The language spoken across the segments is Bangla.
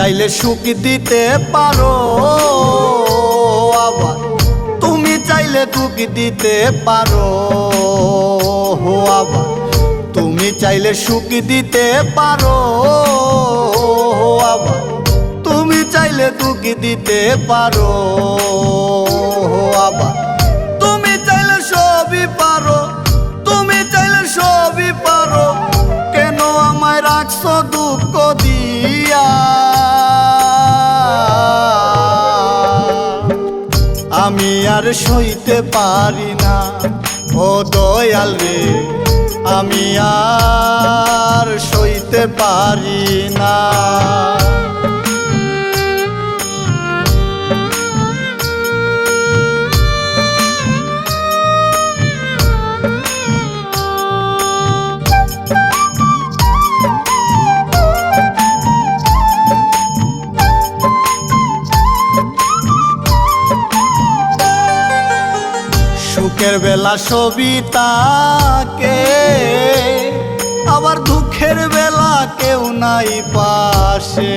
চাইলে সুখ দিতে পারো। আবার তুমি চাইলে দুঃখ দিতে পারো। আবার তুমি চাইলে সুখ দিতে পারো। আবার তুমি চাইলে দুঃখ দিতে পারো। আবার তুমি চাইলে সবই পারো। তুমি চাইলে সবই পারো। কেন আমায় রাখছো দুঃখ আর সইতে পারি না। ও দয়াল রে আমি আর সইতে পারি না। সুখের বেলা সবিতাকে আবার দুঃখের বেলা কেউ নাই পাশে।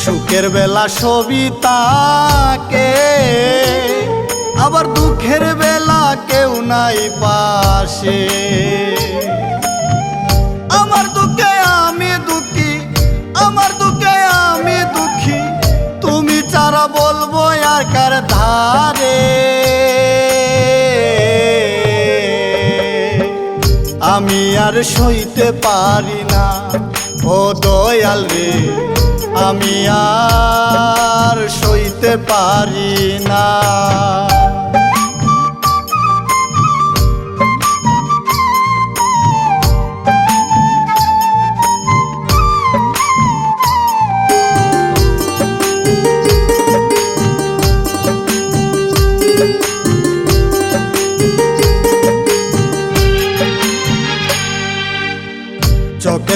সুখের বেলা সবিতাকে আবার দুঃখের বেলা কেউ নাই পাশে। চারা বলব আর কার ধারে? আমি আর সইতে পারি না। ও দয়াল রে, আমি আর সইতে পারি না।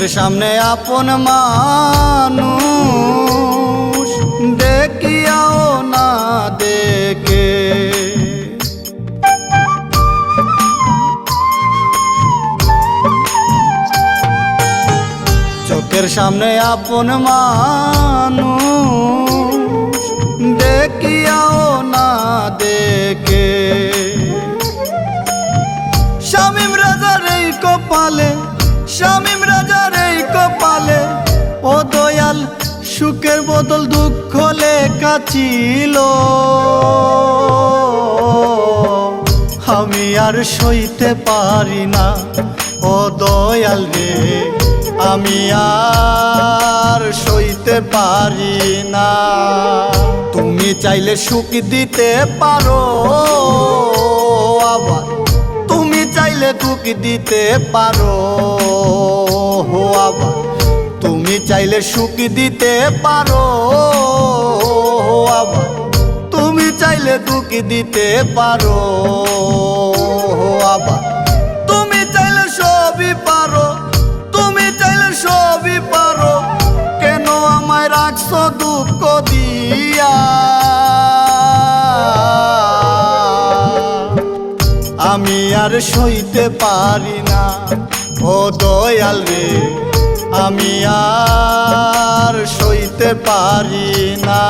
চোখের সামনে আপন মানুষ দেখিয়াও না দেখে। চোখের সামনে আপন মানুষ সুখের বদল দুঃখ লেখা ছিল। আমি আর সইতে পারি না, ও দয়াল রে, আমি আর সইতে পারি না। তুমি চাইলে সুখ দিতে পারো, আবার তুমি চাইলে দুঃখ দিতে পারো আবার চাইলে সুখ দিতে পারো। হো আবার তুমি চাইলে দুঃখ দিতে পারো। আবার তুমি চাইলে সবই পারো। তুমি চাইলে সবই পারো। কেন আমায় রাখছো দুঃখ দিয়া? আমি আর সইতে পারি না। ও দয়াল রে, আমি পারি না।